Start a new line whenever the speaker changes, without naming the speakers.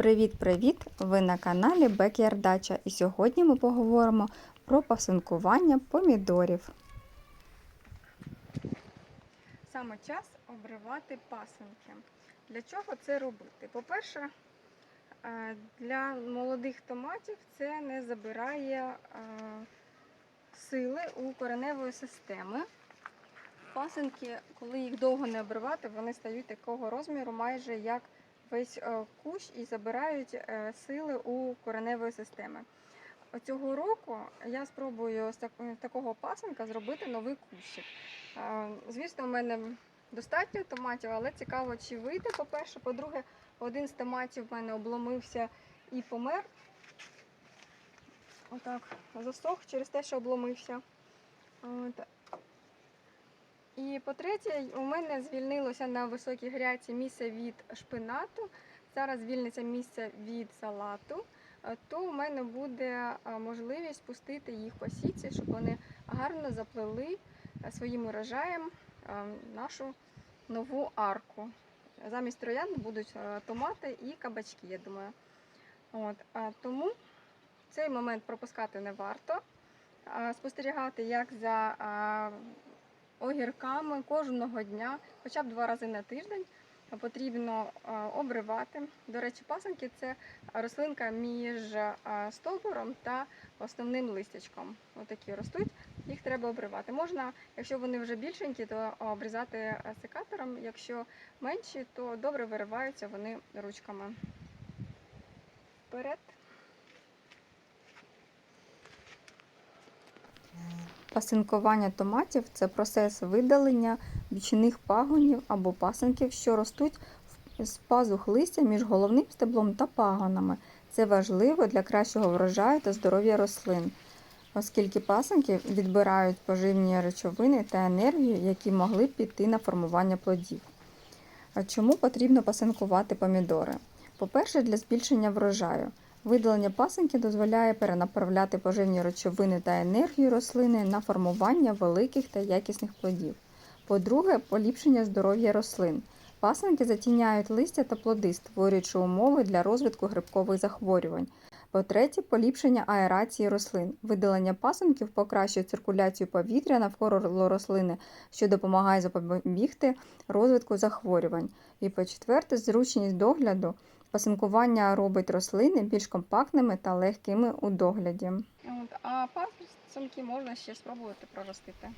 Привіт-привіт! Ви на каналі Backyard Дача і сьогодні ми поговоримо про пасинкування помідорів. Саме час обривати пасинки. Для чого це робити? По-перше, е, для молодих томатів це не забирає е, сили у кореневої системи. Пасинки, коли їх довго не обривати, вони стають такого розміру, майже як весь е, кущ і забирають е, сили у кореневої системи. Цього року я спробую з такого пасинка зробити новий кущик. Е, Звісно, в мене достатньо томатів, але цікаво, чи вийде. По-перше, по-друге, один з томатів в мене обломився і помер. Отак, засох через те, що обломився. І по-третє, у мене звільнилося на високій гряці місце від шпинату. Зараз звільниться місце від салату. Е, То у мене буде е, можливість пустити їх по сітці, щоб вони гарно заплели е, своїм урожаєм нашу нову арку. Замість троянд будуть томати і кабачки, я думаю. От, тому цей момент пропускати не варто. Спостерігати, як за огірками кожного дня, хоча б два рази на тиждень, потрібно обривати. До речі, пасанки це рослинка між стовбуром та основним листячком. Отакі ростуть, їх треба обривати. Можна, якщо вони вже більшенькі, то обрізати секатором. Якщо менші, то добре вириваються вони ручками. Вперед. Пасинкування томатів це процес видалення бічних пагонів або пасинків, що ростуть з пазух листя між головним стеблом та пагонами. Це важливо для кращого врожаю та здоров'я рослин, оскільки пасинки відбирають поживні речовини та енергію, які могли б піти на формування плодів. Чому потрібно пасинкувати помідори? По-перше, для збільшення врожаю. Видалення пасинки дозволяє перенаправляти поживні речовини та енергію рослини на формування великих та якісних плодів. По-друге, поліпшення здоров'я рослин. Пасинки затіняють листя та плоди, створюючи умови для розвитку грибкових захворювань. По-третє, поліпшення аерації рослин. Видалення пасинків покращує циркуляцію повітря навколо рослини, що допомагає запобігти розвитку захворювань. І по-четверте, зручність догляду. Пасинкування робить рослини більш компактними та легкими у догляді. А пасинки можна ще спробувати проростити.